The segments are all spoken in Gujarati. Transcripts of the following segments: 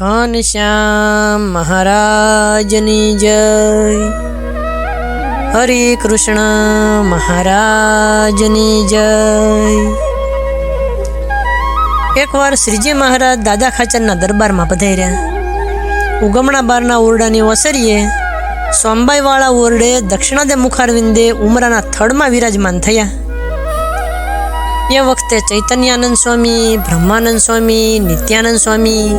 ઘનશ્યામ મહારાજની જય. હરે કૃષ્ણ મહારાજની જય. એકવાર શ્રીજી મહારાજ દાદા ખાચરના દરબારમાં પધાર્યા ઉગમણા બારના ઓરડાની ઓસરીએ સોમબાઈવાળા ઓરડે દક્ષિણાદે મુખારવિંદે ઉમરાના થડમાં વિરાજમાન થયા. એ વખતે ચૈતન્યાનંદ સ્વામી, બ્રહ્માનંદ સ્વામી, નિત્યાનંદ સ્વામી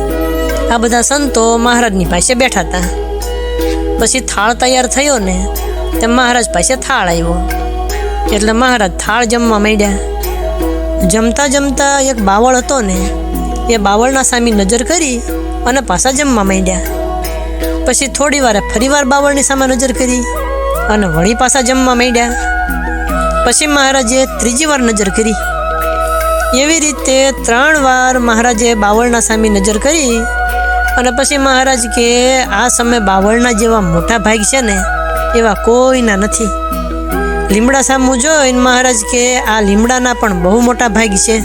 આ બધા સંતો મહારાજની પાસે બેઠા હતા. પછી થાળ તૈયાર થયો ને તે મહારાજ પાસે થાળ આવ્યો. એટલે મહારાજ થાળ જમવા માંડ્યા. જમતા જમતા એક બાવળ હતો ને, એ બાવળના સામે નજર કરી અને પાછા જમવા માંડ્યા. પછી થોડી વારે ફરીવાર બાવળની સામે નજર કરી અને વળી પાછા જમવા માંડ્યા. પછી મહારાજે ત્રીજી વાર નજર કરી. એવી રીતે ત્રણ વાર મહારાજે બાવળના સામે નજર કરી અને પછી મહારાજ કે, આ સમય બાવળના જેવા મોટા ભાગ છે ને, એવા કોઈના નથી. લીમડા સામું જોઈને મહારાજ કે, આ લીમડાના પણ બહુ મોટા ભાગ છે.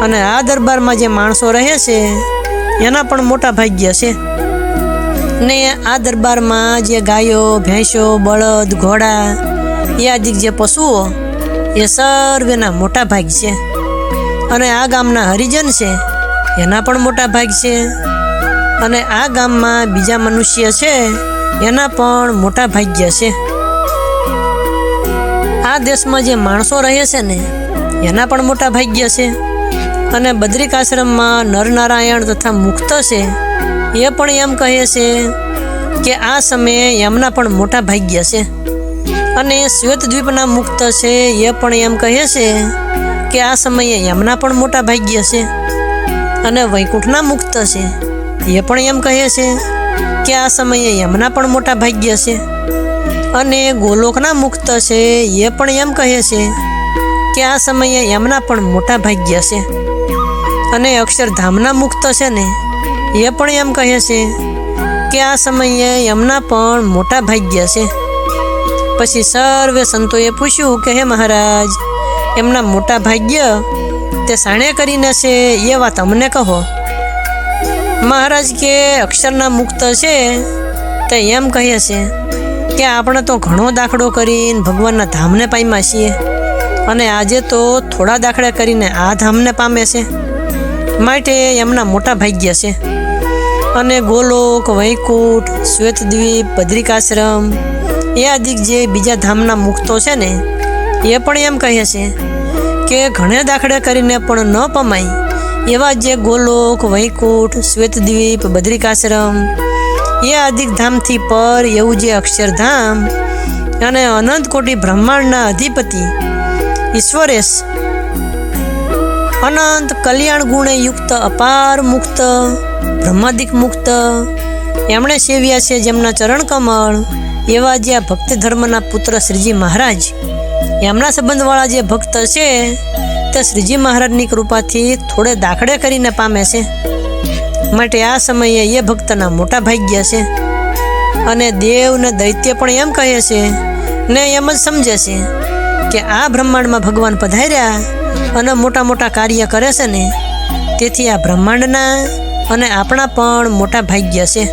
અને આ દરબારમાં જે માણસો રહે છે, એના પણ મોટા ભાગ્ય છે. ને આ દરબારમાં જે ગાયો, ભેંસો, બળદ, ઘોડા, એ આદિ જે પશુઓ, એ સર્વેના મોટા ભાગ છે. અને આ ગામના હરિજન છે, એના પણ મોટા ભાગ છે. અને આ ગામમાં બીજા મનુષ્ય છે, એના પણ મોટા ભાગ્ય છે. આ દેશમાં જે માણસો રહે છે ને, એના પણ મોટા ભાગ્ય છે. અને બદ્રિક આશ્રમમાં નરનારાયણ તથા મુક્ત છે, એ પણ એમ કહે છે કે આ સમયે એમના પણ મોટા ભાગ્ય છે. અને શ્વેત દ્વીપના મુક્ત છે, એ પણ એમ કહે છે કે આ સમયે એમના પણ મોટા ભાગ્ય છે. અને વૈકુંઠના મુક્ત છે. એ પણ એમ કહે છે કે આ સમયે એમના પણ મોટા ભાગ્ય છે. અને ગોલોકના મુક્ત છે એ પણ એમ કહે છે કે આ સમયે એમના પણ મોટા ભાગ્ય છે. અને અક્ષરધામના મુક્ત છે ને, એ પણ એમ કહે છે કે આ સમયે એમના પણ મોટા ભાગ્ય છે. પછી સર્વે સંતોએ પૂછ્યું કે હે મહારાજ, એમના મોટા ભાગ્ય તે સાણે કરીને છે એ વાત અમને કહો. મહારાજ કે અક્ષરના મુક્ત છે, તે એમ કહે છે કે આપણે તો ઘણો દાખલો કરીને ભગવાનના ધામને પામ્યા છીએ. અને આજે તો થોડા દાખલા કરીને આ ધામને પામે છે. માટે એમના મોટા ભાગ્ય છે. અને ગોલોક, વૈકુંઠ, શ્વેતદ્વીપ, બદ્રિકાશ્રમ, એ આદિક જે બીજા ધામના મુક્તો છે ને, એ પણ એમ કહે છે કે ઘણે દાખલે કરીને પણ ન પમાય. એવા જે ગોલોક, વૈકુંઠ, શ્વેતદ્વીપ, બદ્રિકાશ્રમ, એ ધામથી પર એવું જે અક્ષરધામ અને અનંત કોટી બ્રહ્માંડના અધિપતિ ઈશ્વરેશ અનંત કલ્યાણ ગુણે યુક્ત, અપાર મુક્ત, બ્રહ્માદિક મુક્ત, એમણે સેવ્યા છે જેમના ચરણ કમળ, એવા જે ભક્તિ ધર્મના પુત્ર શ્રીજી મહારાજ, એમના સંબંધવાળા જે ભક્ત છે તે શ્રીજી મહારાજની કૃપાથી થોડે દાખડે કરીને પામે છે. માટે આ સમયે એ ભક્તના મોટા ભાગ્ય છે. અને દેવ ને દૈત્ય પણ એમ કહે છે ને એમ જ સમજે છે કે આ બ્રહ્માંડમાં ભગવાન પધાર્યા અને મોટા મોટા કાર્ય કરે છે ને, તેથી આ બ્રહ્માંડના અને આપણા પણ મોટા ભાગ્ય છે.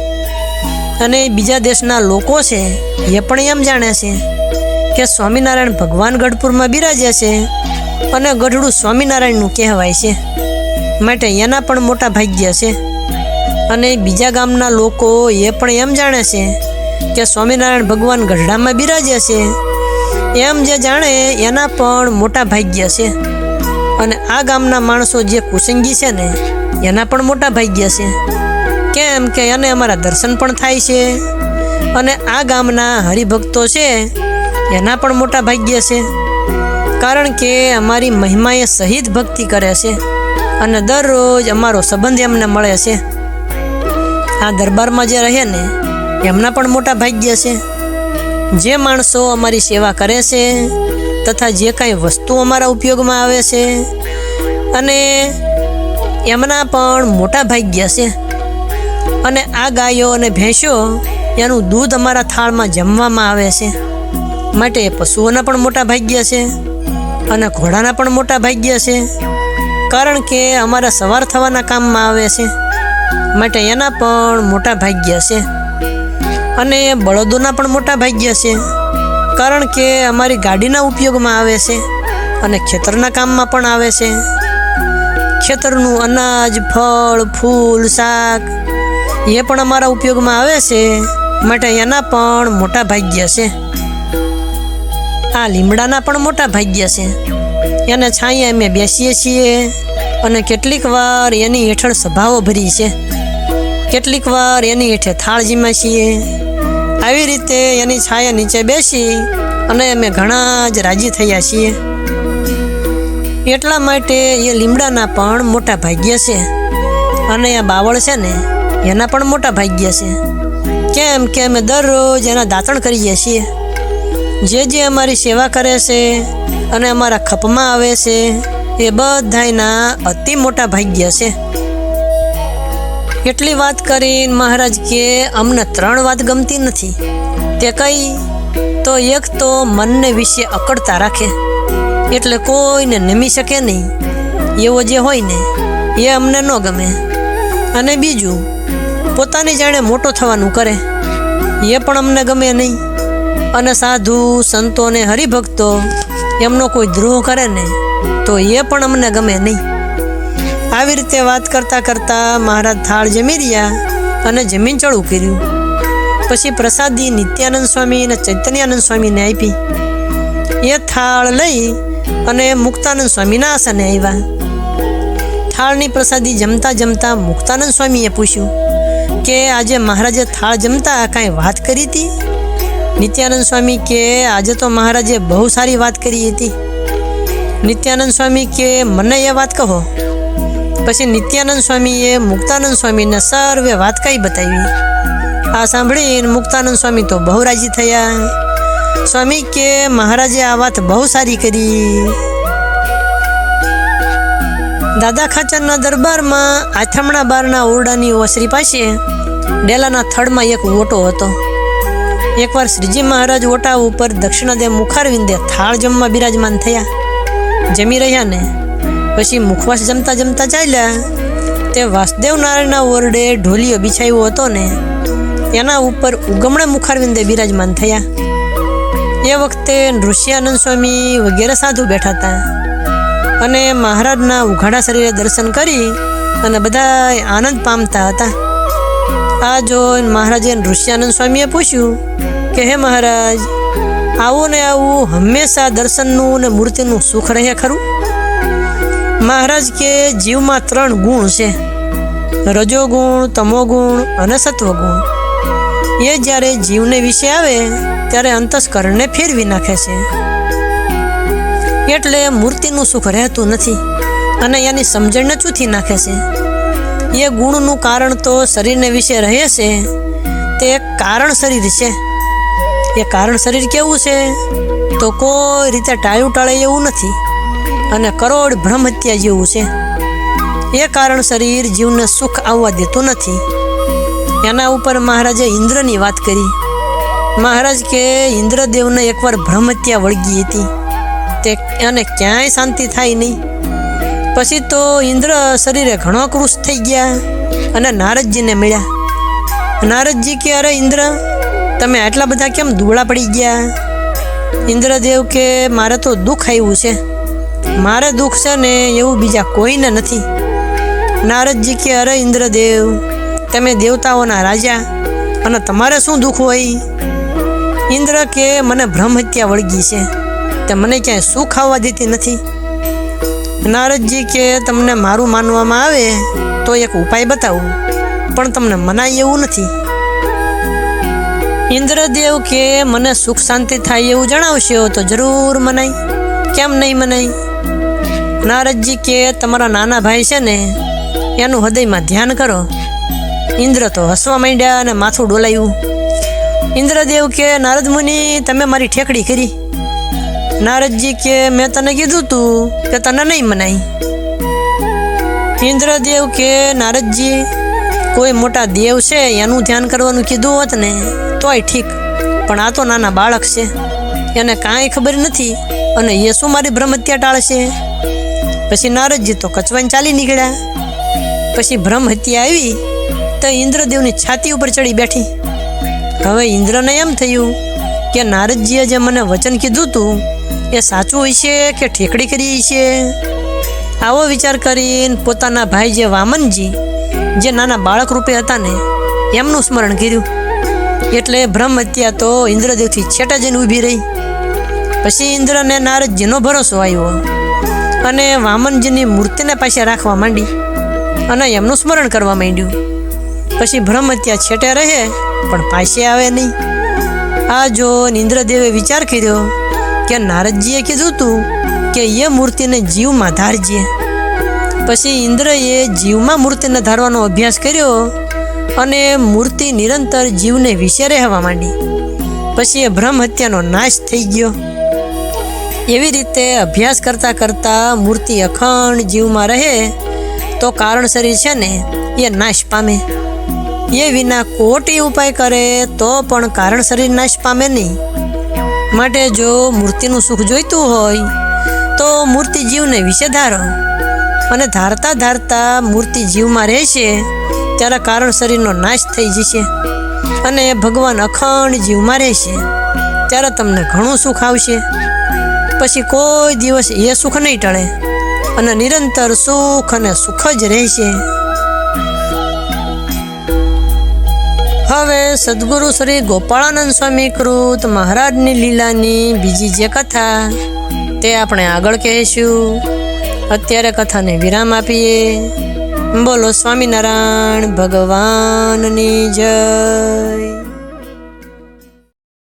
અને બીજા દેશના લોકો છે, એ પણ એમ જાણે છે કે સ્વામિનારાયણ ભગવાન ગઢપુરમાં બિરાજ્યા છે અને ગઢડું સ્વામિનારાયણનું કહેવાય છે. માટે એના પણ મોટા ભાગ્ય છે. અને બીજા ગામના લોકો એ પણ એમ જાણે છે કે સ્વામિનારાયણ ભગવાન ગઢડામાં બિરાજે છે. એમ જે જાણે એના પણ મોટા ભાગ્ય છે. અને આ ગામના માણસો જે કુસંગી છે ને, એના પણ મોટા ભાગ્ય છે. કેમ કે એને અમારા દર્શન પણ થાય છે. અને આ ગામના હરિભક્તો છે, એના પણ મોટા ભાગ્ય છે. કારણ કે અમારી મહિમાએ સહિત ભક્તિ કરે છે અને દરરોજ અમારો સંબંધ એમને મળે છે. આ દરબારમાં જે રહે ને, એમના પણ મોટા ભાગ્ય છે. જે માણસો અમારી સેવા કરે છે તથા જે કાંઈ વસ્તુ અમારા ઉપયોગમાં આવે છે અને એમના પણ મોટા ભાગ્ય છે. અને આ ગાયો અને ભેંસો એનું દૂધ અમારા થાળમાં જમવામાં આવે છે. માટે પશુઓના પણ મોટા ભાગ્ય છે. અને ઘોડાના પણ મોટા ભાગ્ય છે. કારણ કે અમારા સવાર થવાના કામમાં આવે છે. માટે એના પણ મોટા ભાગ્ય છે. અને બળદોના પણ મોટા ભાગ્ય છે. કારણ કે અમારી ગાડીના ઉપયોગમાં આવે છે અને ખેતરના કામમાં પણ આવે છે. ખેતરનું અનાજ, ફળ, ફૂલ, શાક એ પણ અમારા ઉપયોગમાં આવે છે. માટે એના પણ મોટા ભાગ્ય છે. આ લીમડાના પણ મોટા ભાગ્ય છે. એને છાંયે અમે બેસીએ છીએ અને કેટલીક વાર એની હેઠળ સભાઓ ભરી છે કેટલીક વાર એની હેઠે થાળજીમાં છીએ આવી રીતે એની છાયા નીચે બેસી અને અમે ઘણા જ રાજી થયા છીએ. એટલા માટે એ લીમડાના પણ મોટા ભાગ્ય છે અને આ બાવળ છે ને, એના પણ મોટા ભાગ્ય છે. કેમ કે અમે દરરોજ એના દાંતણ કરીએ છીએ. જે જે અમારી સેવા કરે છે અને અમારા ખપમાં આવે છે, એ બધાયના અતિ મોટા ભાગ્ય છે. એટલી વાત કરીને મહારાજ કે અમને ત્રણ વાત ગમતી નથી. તે કઈ, તો એક તો મનને વિશે અકડતા રાખે. એટલે કોઈને નમી શકે નહીં. એવો જે હોય ને, એ અમને ન ગમે. અને બીજું, પોતાની જાણે મોટો થવાનું કરે. એ પણ અમને ગમે નહીં. અને સાધુ સંતો ને હરિભક્તો, એમનો કોઈ દ્રોહ કરે ને, તો એ પણ અમને ગમે નહીં. આવી રીતે વાત કરતાં કરતાં મહારાજ થાળ જમી રહ્યા અને જમીન ચડું કર્યું. પછી પ્રસાદી નિત્યાનંદ સ્વામી અને ચૈતન્યાનંદ સ્વામીને આપી. એ થાળ લઈ અને મુક્તાનંદ સ્વામીના આસને આવ્યા. થાળની પ્રસાદી જમતા જમતા મુક્તાનંદ સ્વામીએ પૂછ્યું કે આજે મહારાજે થાળ જમતા કાંઈ વાત કરી હતી? નિત્યાનંદ સ્વામી કે આજે તો મહારાજે બહુ સારી વાત કરી હતી. નિત્યાનંદ સ્વામી કે મને એ વાત કહો. પછી નિત્યાનંદ સ્વામીએ મુક્તાનંદ સ્વામીને સર્વે વાત કઈ બતાવી. આ સાંભળીને મુક્તાનંદ સ્વામી તો બહુ રાજી થયા. સ્વામી કે મહારાજે આ વાત બહુ સારી કરી. દાદા ખાચરના દરબારમાં આથમણા બારના ઓરડાની ઓસરી પાસે ડેલાના થડમાં એક ઓટો હતો. એકવાર શ્રીજી મહારાજ ઓટા ઉપર દક્ષિણાદેવ મુખારવિંદે થાળ જમવા બિરાજમાન થયા. જમી રહ્યા ને, પછી મુખવાસ જમતા જમતા ચાલ્યા. તે વાસુદેવ નારાયણના ઓરડે ઢોલિયો બિછાવ્યો હતો ને, એના ઉપર ઉગમણે મુખારવિંદે બિરાજમાન થયા. એ વખતે નૃષ્યાનંદ સ્વામી વગેરે સાધુ બેઠા હતા. અને મહારાજના ઉઘાડા શરીરે દર્શન કરી અને બધા આનંદ પામતા હતા. આ જોઈને મહારાજે ઋષ્યાનંદ સ્વામીએ પૂછ્યું કે હે મહારાજ, આવું ને આવું હંમેશા દર્શનનું ને મૂર્તિનું સુખ રહે ખરું? મહારાજ કે જીવમાં ત્રણ ગુણ છે. રજોગુણ, તમોગુણ અને સત્વગુણ. એ જ્યારે જીવને વિશે આવે, ત્યારે અંતસ્કરણને ફેરવી નાખે છે. એટલે મૂર્તિનું સુખ રહેતું નથી અને એની સમજણને ચૂથી નાખે છે. એ ગુણનું કારણ તો શરીરને વિશે રહે છે. તે કારણ શરીર છે. એ કારણ શરીર કેવું છે? તો કોઈ રીતે ટાળ્યું ટાળે એવું નથી. અને કરોડ ભ્રમ હત્યા જેવું છે. એ કારણ શરીર જીવને સુખ આવવા દેતું નથી. એના ઉપર મહારાજે ઇન્દ્રની વાત કરી. મહારાજ કે ઇન્દ્રદેવને એકવાર ભ્રમ હત્યા વળગી હતી. તે એને ક્યાંય શાંતિ થાય નહીં. પછી તો ઇન્દ્ર શરીરે ઘણો કૃશ થઈ ગયા અને નારદજીને મળ્યા. નારદજી કે, અરે ઇન્દ્ર, તમે આટલા બધા કેમ દુબળા પડી ગયા? ઇન્દ્રદેવ કે, મારે તો દુઃખ આવ્યું છે. મારે દુઃખ છે ને એવું બીજા કોઈને નથી. નારદજી કે, અરે ઇન્દ્રદેવ, તમે દેવતાઓના રાજા અને તમારે શું દુઃખ હોય? ઇન્દ્ર કે, મને બ્રહ્મહત્યા વળગી છે. તે મને ક્યાંય સુખ આવવા દેતી નથી. નારદજી કે તમને મારું માનવામાં આવે, તો એક ઉપાય બતાવું. પણ તમને મનાય એવું નથી. ઇન્દ્રદેવ કે મને સુખ શાંતિ થાય એવું જણાવશો તો જરૂર મનાય. કેમ નહીં મનાય? નારદજી કે તમારા નાના ભાઈ છે ને, એનું હૃદયમાં ધ્યાન કરો. ઇન્દ્ર તો હસવા માંડ્યા અને માથું ડોલાયું. ઇન્દ્રદેવ કે, નારદ મુનિ, તમે મારી ઠેકડી કરી. નારદજી કે, મેં તને કીધું તું કે તને નહીં મનાય. ઇન્દ્રદેવ કે, નારદજી, કોઈ મોટા દેવ છે, એનું ધ્યાન કરવાનું કીધું હોત ને, તોય ઠીક. પણ આ તો નાના બાળક છે. એને કાંઈ ખબર નથી અને એ શું મારી ભ્રમહત્યા ટાળશે પછી નારદજી તો કચવાઈને ચાલી નીકળ્યા. પછી ભ્રમહત્યા હત્યા આવી, તો ઇન્દ્રદેવની છાતી ઉપર ચડી બેઠી. હવે ઇન્દ્રને એમ થયું કે, નારદજીએ જે મને વચન કીધું હતું એ સાચું હોય છે કે ઠેકડી કરી છે? આવો વિચાર કરીને પોતાના ભાઈ જે વામનજી, જે નાના બાળક રૂપે હતા ને, એમનું સ્મરણ કર્યું. એટલે બ્રહ્મ હત્યા તો ઇન્દ્રદેવથી છેટા જઈને ઊભી રહી. પછી ઇન્દ્રને નારદજીનો ભરોસો આવ્યો અને વામનજીની મૂર્તિને પાસે રાખવા માંડી અને એમનું સ્મરણ કરવા માંડ્યું. પછી બ્રહ્મ હત્યા છેટે રહે, પણ પાસે આવે નહીં. આ જો ઇન્દ્રદેવે વિચાર કર્યો કે નારદજીએ કીધું હતું કે એ મૂર્તિને જીવમાં ધારજે. પછી ઇન્દ્રએ જીવમાં મૂર્તિને ધારવાનો અભ્યાસ કર્યો અને મૂર્તિ નિરંતર જીવને વિશે રહેવા માંડી. પછી એ બ્રહ્મ હત્યાનો નાશ થઈ ગયો. એવી રીતે અભ્યાસ કરતાં કરતાં મૂર્તિ અખંડ જીવમાં રહે તો કારણ શરીર છે ને એ નાશ પામે. એ વિના કોટી ઉપાય કરે તો પણ કારણ શરીર નાશ પામે નહીં. માટે જો મૂર્તિનું સુખ જોઈતું હોય, તો મૂર્તિ જીવને વિશે ધારો. અને ધારતા ધારતા મૂર્તિ જીવમાં રહેશે, ત્યારે કારણ શરીરનો નાશ થઈ જશે. અને ભગવાન અખંડ જીવમાં રહેશે, ત્યારે તમને ઘણું સુખ આવશે. પછી કોઈ દિવસ એ સુખ નહીં ટળે, અને નિરંતર સુખ અને સુખ જ રહેશે. હવે સદગુરુ શ્રી ગોપાળાનંદ સ્વામી કૃત મહારાજની લીલાની બીજી જે કથા, તે આપણે આગળ કહેશું. અત્યારે કથાને વિરામ આપીએ. બોલો સ્વામિનારાયણ ભગવાનની જય.